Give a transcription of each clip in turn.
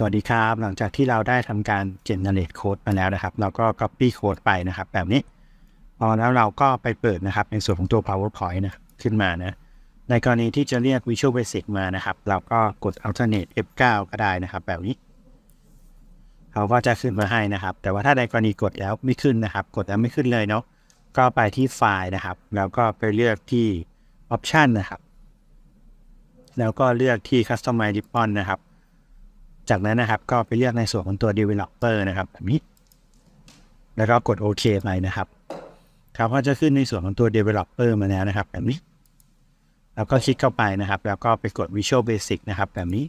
สวัสดีครับ หลังจากที่เราได้ทำการ generate code มาแล้วนะครับ เราก็ copy code ไปนะครับ แบบนี้ พอแล้วเราก็ไปเปิดนะครับ ในส่วนของตัว powerpoint นะขึ้นมานะ ในกรณีที่จะเรียก visual basic มานะครับ เราก็กด alternate F9 ก็ได้นะครับ แบบนี้ เขาก็จะขึ้นมาให้นะครับ แต่ว่าถ้าในกรณีกดแล้วไม่ขึ้นนะครับ กดแล้วไม่ขึ้นเลยเนาะ ก็ไปที่ไฟล์นะครับ แล้วก็ไปเลือกที่ option นะครับ แล้วก็เลือกที่ customize ribbon นะครับ จากนั้นนะครับก็ไปเลือกในส่วนของตัว developer นะครับแบบนี้ แล้วก็กดโอเคไปนะครับเขาก็จะขึ้นในส่วนของตัว developer มาแล้วนะครับ แบบนี้ แล้วก็คลิกเข้าไปนะครับ แล้วก็ไปกด Visual Basic นะครับแบบนี้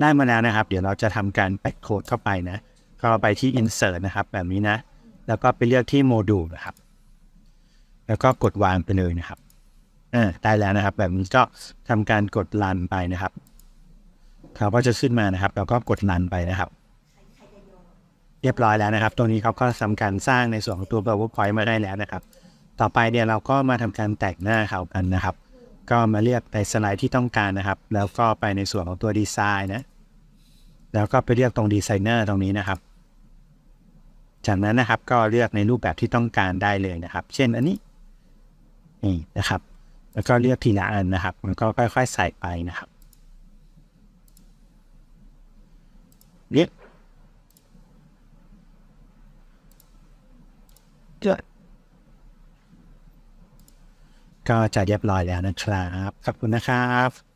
ได้มาแล้วนะครับ เดี๋ยวเราจะทำการแปะโค้ดเข้าไปนะก็ไปที่ Insert นะครับ แบบนี้นะ แล้วก็ไปเลือกที่โมดูลนะครับ แล้วก็กดวางไปเลยนะครับอ่าได้แล้วนะครับ แบบนี้ก็ทำการกดรันไปนะครับ เขาก็จะขึ้นมานะครับแล้วก็กดรันไปนะครับ เรียบร้อยแล้วนะครับ ตรงนี้เขาก็ทำการสร้างในส่วนของตัว PowerPoint มาได้แล้วนะครับ ต่อไปเดี๋ยเราก็มาทำการแต่งหน้าเขากันนะครับ ก็มาเลือกในสไลด์ที่ต้องการนะครับ แล้วก็ไปในส่วนของตัวดีไซน์นะแล้วก็ไปเลือกตรงดีไซเนอร์ตรงนี้นะครับ จากนั้นนะครับก็เลือกในรูปแบบที่ต้องการได้เลยนะครับ เช่นอันนี้นี่นะครับ แล้วก็เลือกทีละอันนะครับ มันก็ค่อย ๆ ใส่ไปนะครับ เรียกก็จะเรียบร้อยแล้วนะครับ ขอบคุณนะครับ